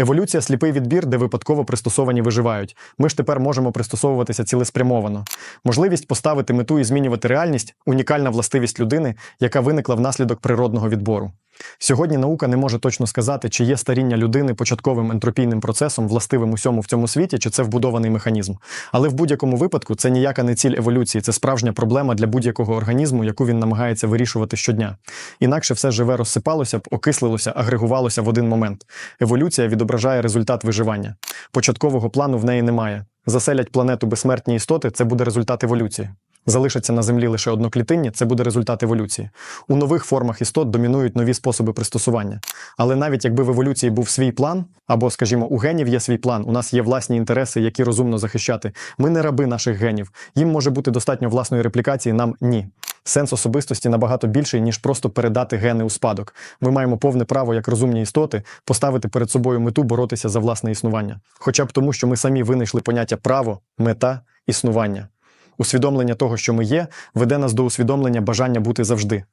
Еволюція сліпий відбір, де випадково пристосовані виживають. Ми ж тепер можемо пристосовуватися цілеспрямовано. Можливість поставити мету і змінювати реальність унікальна властивість людини, яка виникла внаслідок природного відбору. Сьогодні наука не може точно сказати, чи є старіння людини початковим ентропійним процесом, властивим усьому в цьому світі, чи це вбудований механізм. Але в будь-якому випадку це ніяка не ціль еволюції, це справжня проблема для будь-якого організму, яку він намагається вирішувати щодня. Інакше все живе розсипалося б, окислилося, агрегувалося в один момент. Еволюція відображає результат виживання. Початкового плану в неї немає. Заселять планету безсмертні істоти це буде результат еволюції. Залишаться на землі лише одноклітинні, це буде результат еволюції. У нових формах істот домінують нові способи пристосування. Але навіть якби в еволюції був свій план, або, скажімо, у генів є свій план, у нас є власні інтереси, які розумно захищати. Ми не раби наших генів. Їм може бути достатньо власної реплікації, нам ні. Сенс особистості набагато більший, ніж просто передати гени у спадок. Ми маємо повне право, як розумні істоти, поставити перед собою мету боротися за власне існування. Хоча б тому, що ми самі винайшли поняття право, мета, існування. Усвідомлення того, що ми є, веде нас до усвідомлення бажання бути завжди.